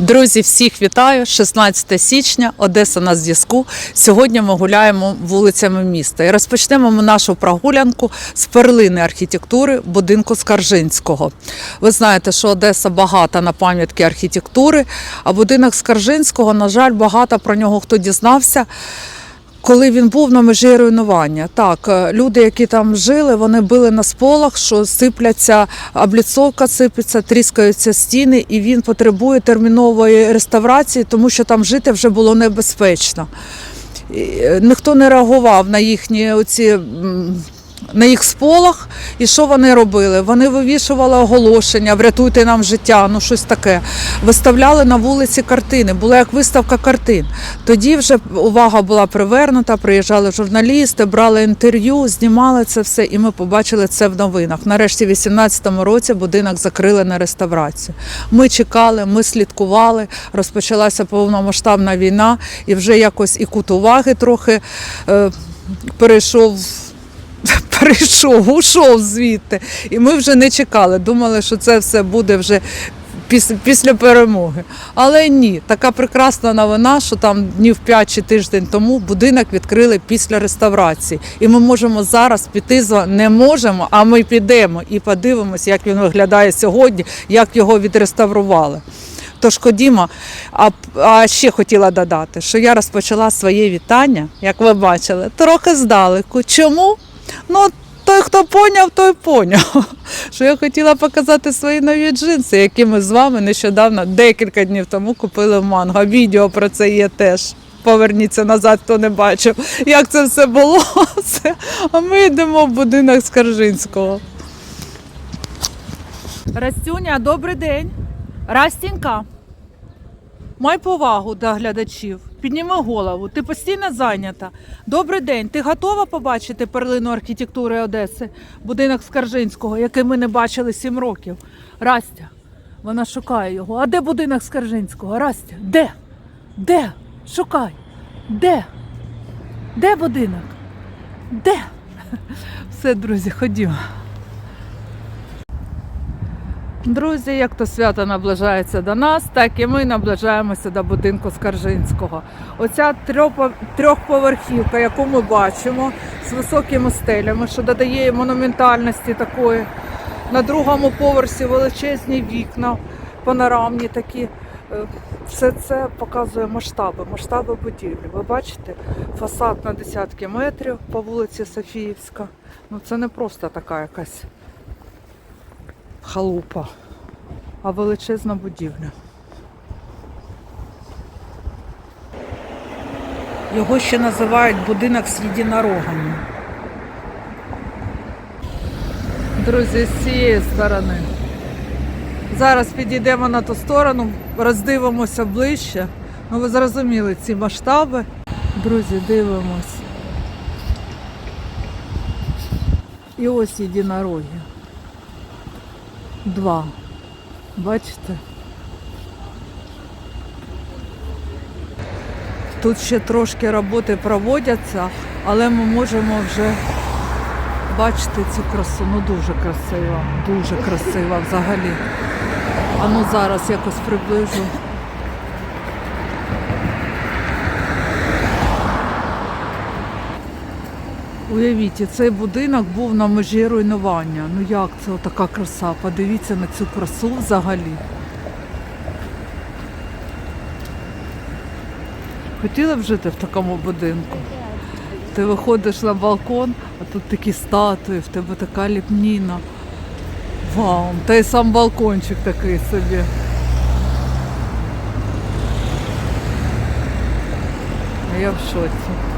Друзі, всіх вітаю! 16 січня, Одеса на зв'язку. Сьогодні ми гуляємо вулицями міста і розпочнемо ми нашу прогулянку з перлини архітектури будинку Скаржинського. Ви знаєте, що Одеса багата на пам'ятки архітектури, а будинок Скаржинського, на жаль, багато про нього хто дізнався. Коли він був на межі руйнування, так е, люди, які там жили, вони били на сполах, що сипляться, обліцовка сипеться, тріскаються стіни, і він потребує термінової реставрації, тому що там жити вже було небезпечно. Е, Ніхто не реагував на їхні оці. На їх сполох, і що вони робили? Вони вивішували оголошення, врятуйте нам життя, ну щось таке. Виставляли на вулиці картини, була як виставка картин. Тоді вже увага була привернута, приїжджали журналісти, брали інтерв'ю, знімали це все, і ми побачили це в новинах. Нарешті, в 18-му році будинок закрили на реставрацію. Ми чекали, ми слідкували. Розпочалася повномасштабна війна, і вже якось і кут уваги трохи е, перейшов. Перейшов, ушов звідти. І ми вже не чекали. Думали, що це все буде вже після, перемоги. Але ні, така прекрасна новина, що там днів 5 чи тиждень тому будинок відкрили після реставрації. І ми можемо зараз піти з не можемо, а ми підемо і подивимося, як він виглядає сьогодні, як його відреставрували. Тож ходімо, а, а ще хотіла додати, що я розпочала своє вітання, як ви бачили, трохи здалеку. Чому? Ну, той, хто поняв, той поняв. Що я хотіла показати свої нові джинси, які ми з вами нещодавно, декілька днів тому, купили в манго. Відео про це є теж. Поверніться назад, хто не бачив, як це все було. А ми йдемо в будинок Скаржинського. Растюня, добрий день. Растінька. Май повагу до глядачів. Підніми голову. Ти постійно зайнята. Добрий день. Ти готова побачити перлину архітектури Одеси, будинок Скаржинського, який ми не бачили сім років. Растя. Вона шукає його. А де будинок Скаржинського? Растя, де? Де? Шукай. Де? Де будинок? Де? Все, друзі, ходімо. Друзі, як то свято наближається до нас, так і ми наближаємося до будинку Скаржинського. Оця трьохповерхівка, яку ми бачимо з високими стелями, що додає монументальності такої. На другому поверсі величезні вікна, панорамні такі. Е, Все це показує масштаби, масштаби будівлі. Ви бачите, фасад на десятки метрів по вулиці Софіївська. Ну це не просто така якась халупа, а величезна будівля. Його ще називають будинок з єдинорогами. Друзі, з цієї сторони. Зараз підійдемо на ту сторону, роздивимося ближче. Ну, ви зрозуміли ці масштаби. Друзі, дивимось. І ось єдинороги. Два. Бачите? Тут ще трошки роботи проводяться, але ми можемо вже бачити цю красу. Ну дуже красива, дуже красива взагалі. А ну зараз якось приближу. Уявіть, цей будинок був на межі руйнування. Ну як це така краса? Подивіться на цю красу взагалі. Хотіли б жити в такому будинку? Ти виходиш на балкон, а тут такі статуї, в тебе така ліпніна. Вау, та й сам балкончик такий собі. А Я в шоці.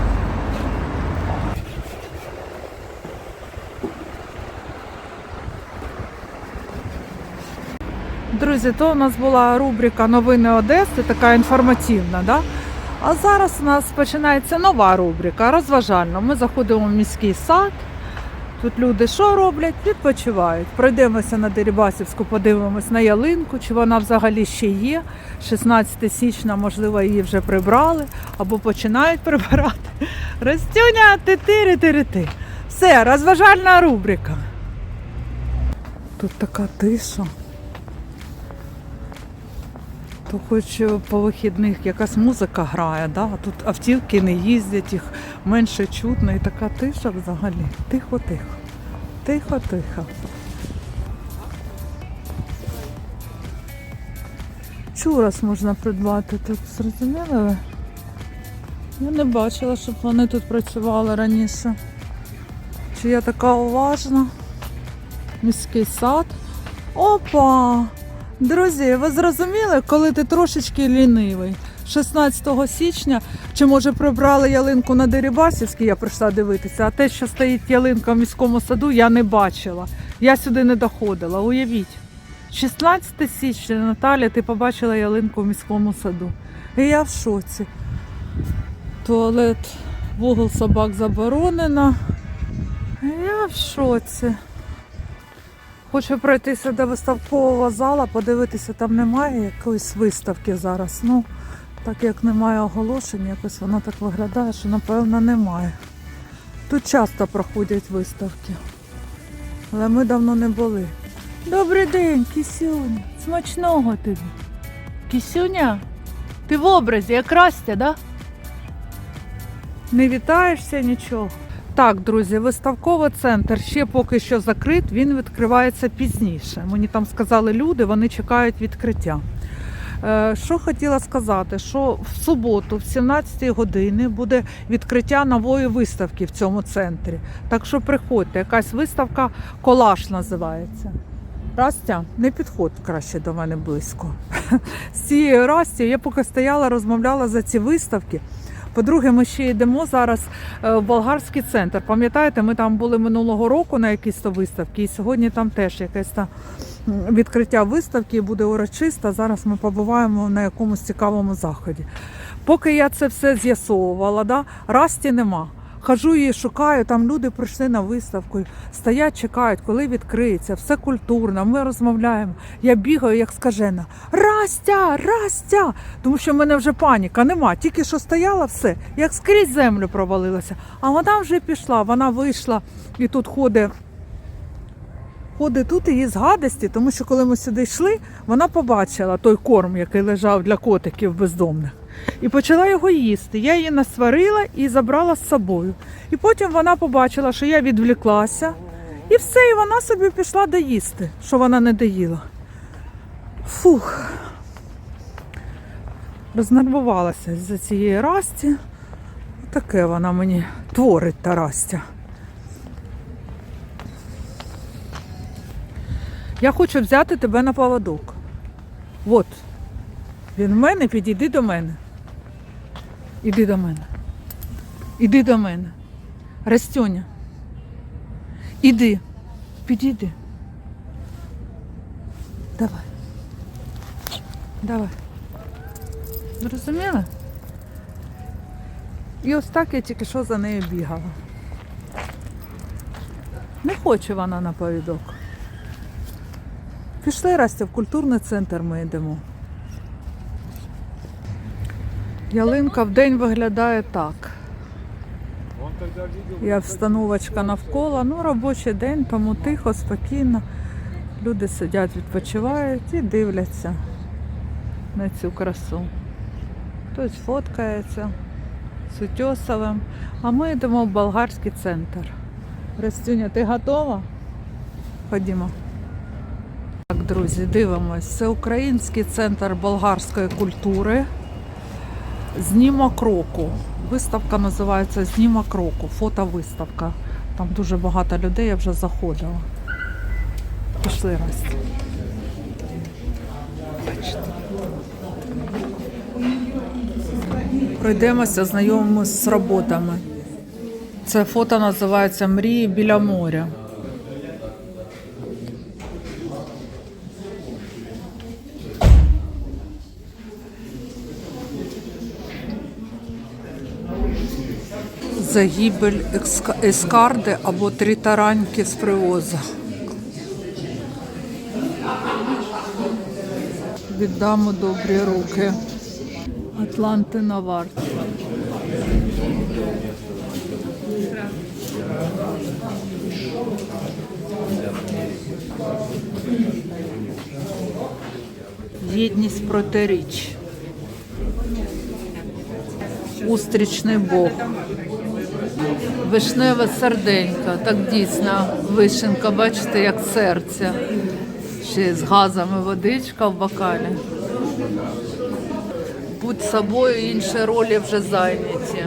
Друзі, то у нас була рубрика Новини Одеси, така інформативна. Да? А зараз у нас починається нова рубрика, розважальна. Ми заходимо в міський сад. Тут люди що роблять? Відпочивають. Пройдемося на Дерибасівську, подивимось на ялинку, чи вона взагалі ще є. 16 січня, можливо, її вже прибрали або починають прибирати. Ростюня, ти ти ти ти Все, розважальна рубрика. Тут така тиша. То хоч е, по вихідних якась музика грає, да? а тут автівки не їздять, їх менше чутно і така тиша взагалі. Тихо-тихо. Тихо-тихо. Чурас можна придбати тут, зрозуміли? Я не бачила, щоб вони тут працювали раніше. Чи я така уважна? Міський сад. Опа! Друзі, ви зрозуміли, коли ти трошечки лінивий? 16 січня, чи може прибрали ялинку на Дерибасівській, я прийшла дивитися, а те, що стоїть ялинка в міському саду, я не бачила. Я сюди не доходила. Уявіть. 16 січня, Наталя, ти побачила ялинку в міському саду. І я в шоці. Туалет, вугол собак заборонено. Я в шоці. Хочу пройтися до виставкового зала, подивитися, там немає якоїсь виставки зараз. Ну, так як немає оголошень, якось воно так виглядає, що напевно немає. Тут часто проходять виставки. Але ми давно не були. Добрий день, Кісюня. Смачного тобі. Кісюня, ти в образі, як Растя, да? Не вітаєшся нічого. Так, друзі, виставковий центр ще поки що закрит, він відкривається пізніше. Мені там сказали люди, вони чекають відкриття. Е, Що хотіла сказати, що в суботу, в 17 години, буде відкриття нової виставки в цьому центрі. Так що приходьте, якась виставка колаж називається. Растя, не підходь краще до мене близько. З цією Растю я поки стояла, розмовляла за ці виставки. По-друге, ми ще йдемо зараз е, в болгарський центр. Пам'ятаєте, ми там були минулого року на якійсь то виставці, і сьогодні там теж якесь там відкриття виставки буде урочисто. Зараз ми побуваємо на якомусь цікавому заході. Поки я це все з'ясовувала, да, Расті нема. Хожу її шукаю, там люди прийшли на виставку, стоять, чекають, коли відкриється, все культурно, ми розмовляємо. Я бігаю, як скажена. Растя, Растя! Тому що в мене вже паніка нема. Тільки що стояла все, як скрізь землю провалилася. А вона вже пішла, вона вийшла і тут ходить. Ходить тут її з гадості, тому що коли ми сюди йшли, вона побачила той корм, який лежав для котиків бездомних. І почала його їсти. Я її насварила і забрала з собою. І потім вона побачила, що я відвліклася, і все, і вона собі пішла доїсти, що вона не доїла. Фух. Рознервувалася за цієї Расті. Таке вона мені творить та Растя. Я хочу взяти тебе на поводок. От. Він в мене, підійди до мене. Іди до мене. Іди до мене. Растюня. Іди. Підійди. Давай. Давай. Зрозуміла? І ось так я тільки що за нею бігала. Не хоче вона на повідок. Пішли Растя, в культурний центр ми йдемо. Ялинка в день виглядає так. Є встановочка навколо, ну робочий день, тому тихо, спокійно. Люди сидять, відпочивають і дивляться на цю красу. Хтось фоткається з Утьосовим, а ми йдемо в болгарський центр. Растюня, ти готова? Ходімо. Так, друзі, дивимось. Це Український центр болгарської культури. Знімок року. Виставка називається Знімок року. Фотовиставка. Там дуже багато людей, я вже заходила. Пішли раз. Пройдемося, знайомимося з роботами. Це фото називається Мрії біля моря. Загибель ескарди або три тараньки з привозу. Віддамо добрі руки. Атланти на варті. Єдність протиріч. Устрічний Бог. Вишневе серденько. Так дійсно вишенка, бачите, як серце. Ще з газами водичка в бокалі. Будь собою, інші ролі вже зайняті.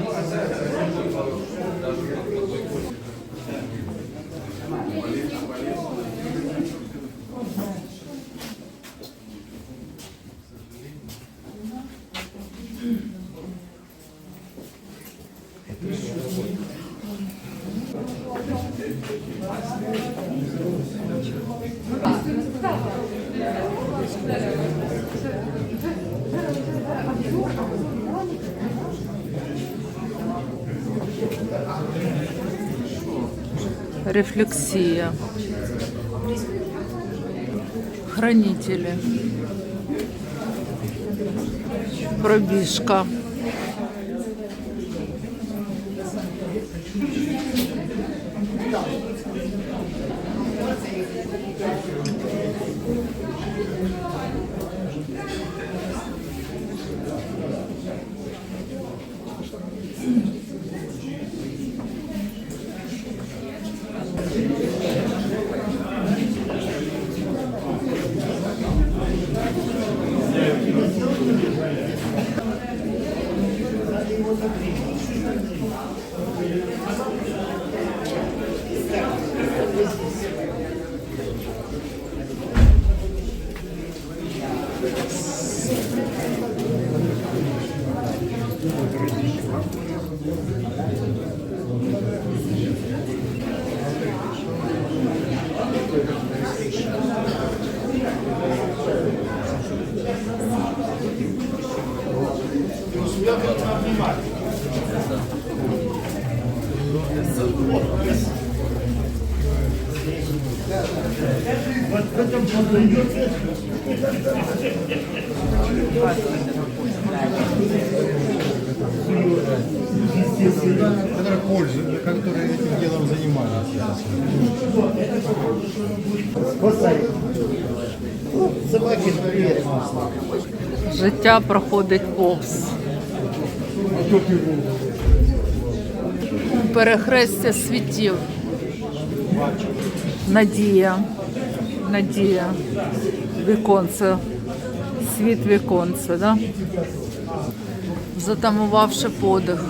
Рефлексия. Хранители. Пробежка. Собаки Життя проходить повз. Перехрестя світів. Надія. Надія. Віконце. Світ віконце, да? Затамувавши подих.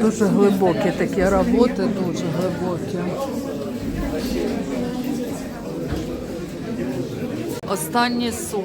Дуже глибокі такі роботи, дуже глибокі. Останній сум.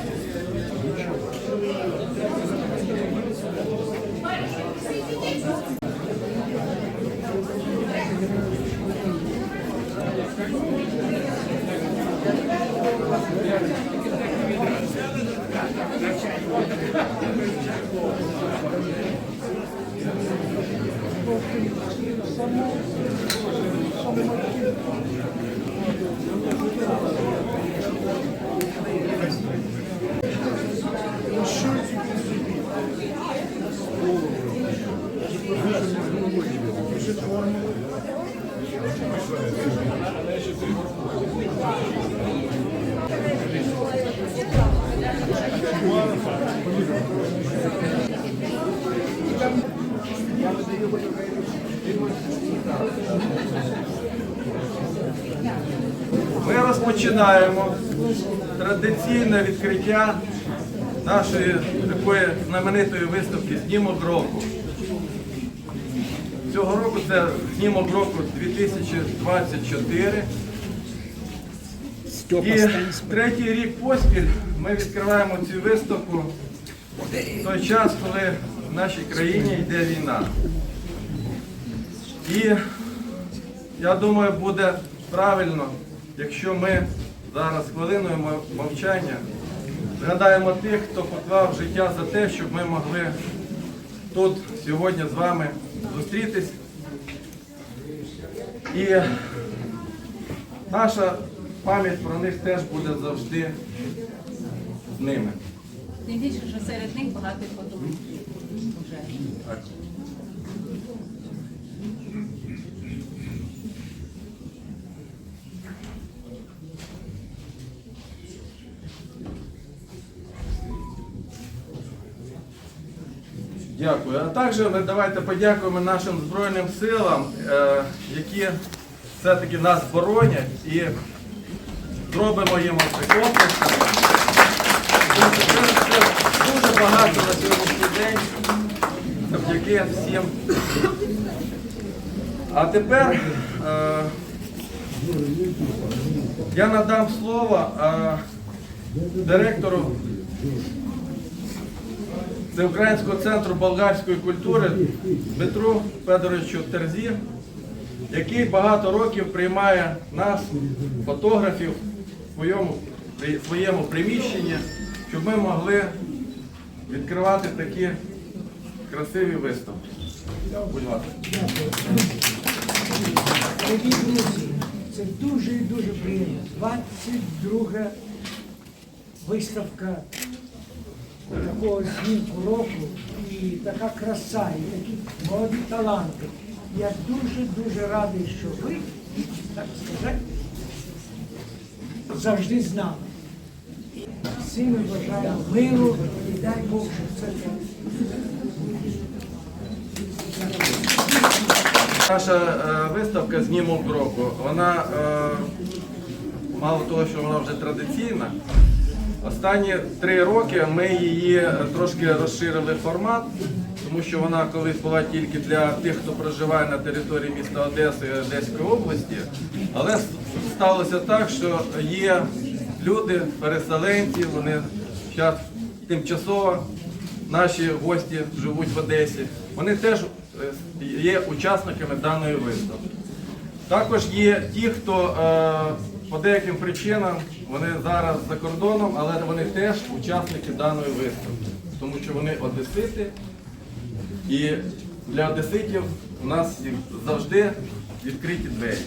Ми розпочинаємо традиційне відкриття нашої такої знаменитої виставки Знімок року. Цього року це знімок року 2024. І третій рік поспіль ми відкриваємо цю виставку той час, коли в нашій країні йде війна. І я думаю, буде правильно, якщо ми зараз хвилиною мовчання згадаємо тих, хто поклав життя за те, щоб ми могли тут сьогодні з вами зустрітись. І наша пам'ять про них теж буде завжди з ними. Тим більше, що серед них багато подумок. Уже. Дякую. А також ми давайте подякуємо нашим Збройним силам, е, які все-таки нас боронять і зробимо їм оце Дуже багато на сьогоднішній день завдяки всім. А тепер е, я надам слово е, директору Всеукраїнського центру болгарської культури Дмитру Федоровичу Терзі, який багато років приймає нас, фотографів, в своєму, при- своєму приміщенні, щоб ми могли відкривати такі красиві виставки. Будь ласка. Дорогі друзі, це дуже і дуже приємно. 22 виставка такого знімку року і така краса, і такі молоді таланти. Я дуже-дуже радий, що ви, так сказати, завжди з нами. Всім ми бажаємо миру і дай Бог, щоб це Наша е, виставка знімок року, вона е, мало того, що вона вже традиційна. Останні три роки ми її трошки розширили формат, тому що вона колись була тільки для тих, хто проживає на території міста Одеси і Одеської області. Але сталося так, що є люди, переселенці, вони зараз тимчасово наші гості живуть в Одесі. Вони теж е, є учасниками даної виставки. Також є ті, хто е, по деяким причинам вони зараз за кордоном, але вони теж учасники даної виставки, тому що вони одесити. І для одеситів у нас завжди відкриті двері.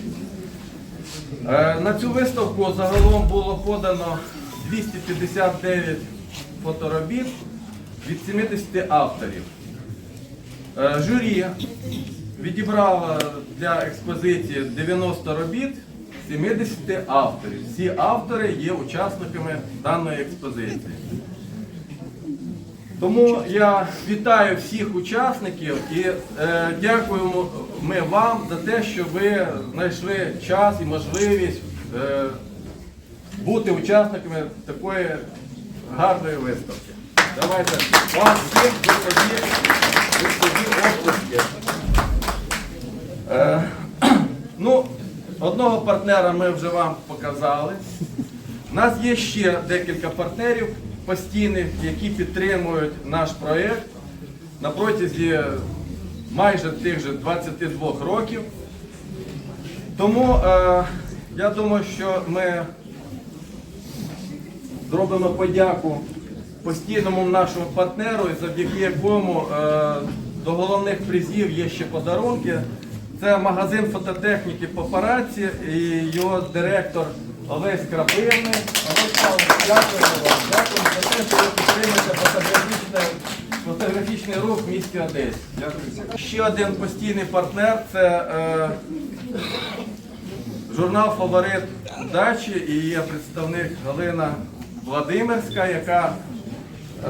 Е, На цю виставку загалом було подано 259 фоторобіт від 70 авторів. Е, Журі відібрало для експозиції 90 робіт 70 авторів. Всі автори є учасниками даної експозиції. Тому я вітаю всіх учасників і е, дякуємо ми вам за те, що ви знайшли час і можливість е, бути учасниками такої гарної виставки. Давайте вам всім оплески. Е, ну, одного партнера ми вже вам показали. У нас є ще декілька партнерів постійних, які підтримують наш проєкт на протязі майже тих же 22 років. Тому е, я думаю, що ми зробимо подяку постійному нашому партнеру, завдяки якому е, до головних призів є ще подарунки. Це магазин фототехніки Папараці і його директор Олесь Крапивний. Дякуємо вам. Дякуємо за те, що ви підтримуєте фотографічний рух в місті Одесі. Дякую. Ще один постійний партнер це е, журнал Фаворит дачі і є представник Галина Владимирська, яка е,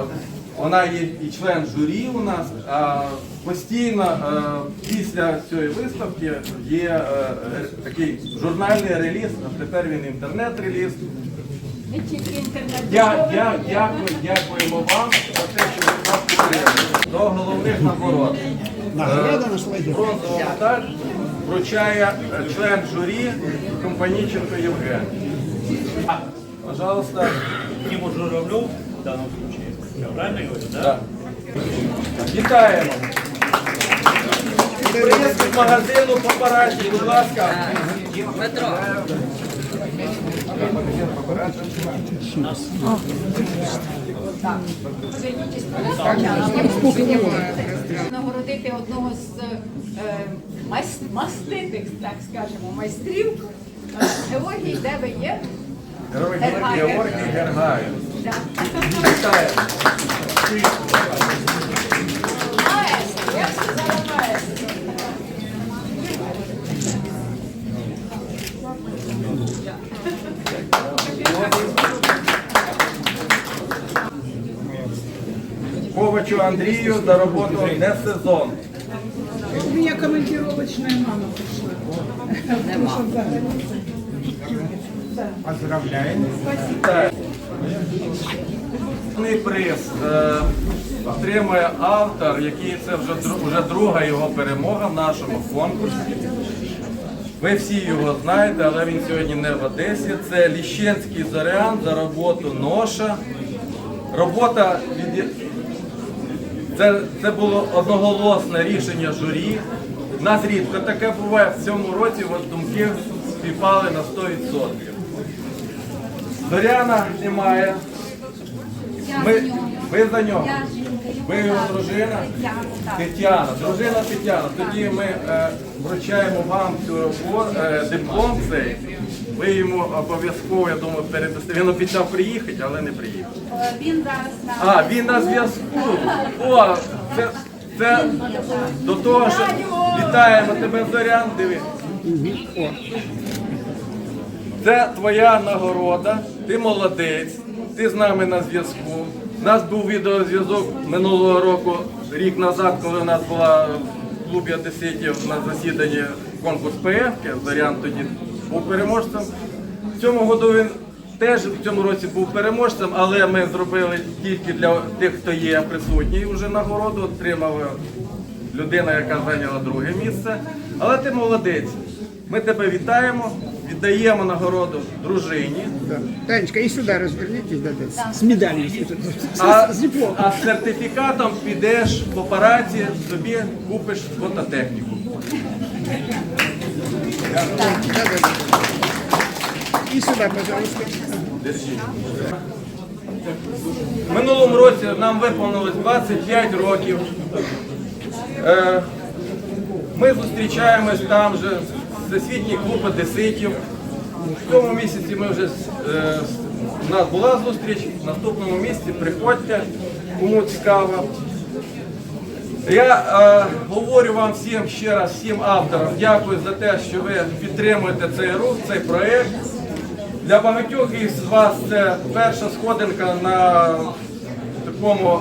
вона є і член журі у нас. А постійно е, після цієї виставки є е, ре- такий журнальний реліз, а тепер він інтернет-реліз. Я, я, дякую, дякуємо вам за те, що ви нас підтримуєте. До головних нагород. Награда на слайді. Бронзову медаль вручає е, член журі Компанійченко Євген. Пожалуйста. Тимур Журавлев в данном случае. Я правильно говорю, да? Да. Вітаємо. Приїзд від магазину папараці, будь ласка. Нагородити одного з е, маститих, так скажемо, майстрів. Георгій, де ви є? Георгій Гергаєв. Да. Вітаємо. Маестро, я сказала маестро. Ковачу Андрію за роботу не сезон. У меня командировочная мама пришла. Поздравляем. Так. Головний приз е, отримує автор, який це вже, вже друга його перемога в нашому конкурсі. Ви всі його знаєте, але він сьогодні не в Одесі. Це Ліщенський Зорян за роботу Ноша. Робота від... це, це було одноголосне рішення журі. У нас рідко таке буває. В цьому році от думки співпали на 100%. Зоряна немає. Ми, ви за нього. Ви його дружина? Тетяна. Дружина Тетяна. Тоді ми е, вручаємо вам цю е, диплом цей. Ви йому обов'язково, я думаю, передасте. Він обіцяв приїхати, але не приїхав. Е, Він зараз на А, він на зв'язку. О, це, це до того, що вітаємо тебе, Зорян, диви. О. Це твоя нагорода, ти молодець, ти з нами на зв'язку. У нас був відеозв'язок минулого року, рік назад, коли у нас була в клубі одеситів на засіданні конкурс ПФ, Зорян тоді був переможцем. В цьому году він теж в цьому році був переможцем, але ми зробили тільки для тих, хто є присутній вже нагороду, отримав людина, яка зайняла друге місце. Але ти молодець. Ми тебе вітаємо, віддаємо нагороду дружині. Да. Танечка, и сюда развернитесь, да, да, с медалью. с этой, с- А, дипломом. а з сертифікатом підеш в апараті, собі купиш фототехніку. В минулому році нам виповнилось 25 років. Е, Ми зустрічаємось там же, Всесвітній клуб одеситів. В цьому місяці ми вже е, у нас була зустріч, в наступному місяці приходьте, кому цікаво. Я е, говорю вам всім ще раз, всім авторам, дякую за те, що ви підтримуєте цей рух, цей проєкт. Для багатьох із вас це перша сходинка на такому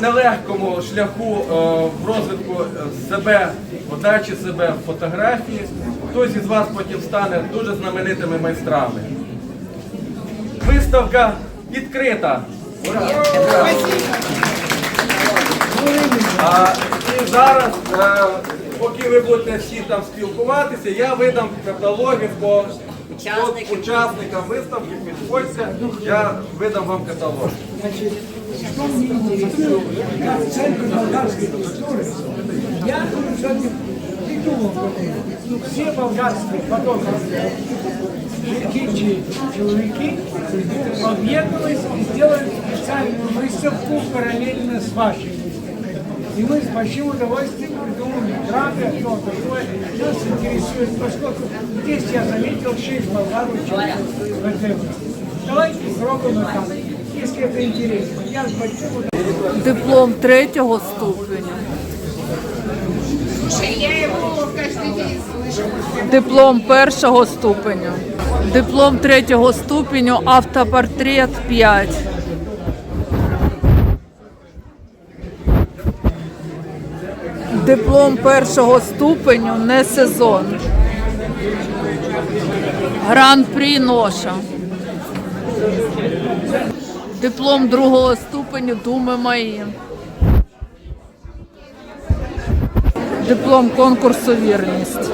нелегкому шляху е, в розвитку себе, подачі себе в фотографії. Хтось із вас потім стане дуже знаменитими майстрами. Виставка відкрита. Ура! А, і зараз, е, поки ви будете всі там спілкуватися, я видам каталоги по по учасникам виставки. Підходьте, я видам вам каталог. Что мне интересно, как центр болгарской культуры, я сегодня придумал, ну, все болгарские фотографы, великие человеки, объединились и сделали специальную выставку параллельно с вашей выставкой. И мы с большим удовольствием придумали график, что такое. Нас интересует, поскольку здесь я заметил шесть болгар участвуют в этой выставке. Давайте попробуем это. Если это интересно. Я с большим удовольствием. Диплом третього ступеня. Я его каждый день слышу. Диплом першого ступеню. Диплом третього ступеню автопортрет 5. Диплом першого ступеню не сезон. Гран-прі Ноша. Диплом другого ступеню Думи мої. Диплом конкурсу Вірність.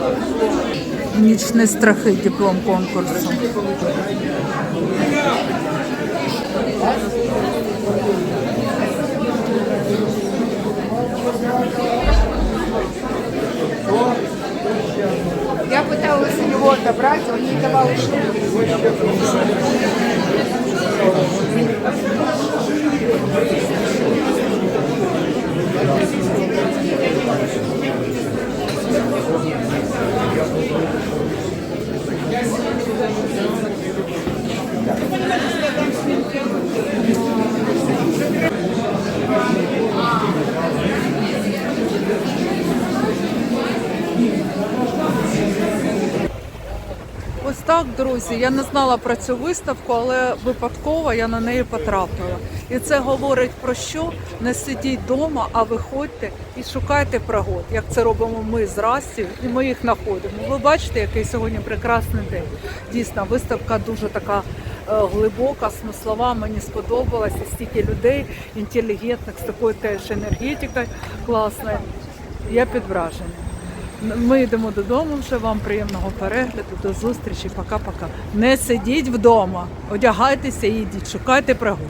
Нічні страхи, диплом конкурсу. Я пыталась у него отобрать, он не давал шутки. Ось так, друзі. Я не знала про цю виставку, але випадково я на неї потрапила. І це говорить про що? Не сидіть вдома, а виходьте і шукайте пригод, як це робимо ми з Растю, і ми їх знаходимо. Ви бачите, який сьогодні прекрасний день. Дійсно, виставка дуже така е, глибока, смислова. Мені сподобалася стільки людей, інтелігентних, з такою теж енергетикою класною. Я під враженням. Ми йдемо додому вже. Вам приємного перегляду. До зустрічі. Пока-пока. Не сидіть вдома, одягайтеся і шукайте пригод.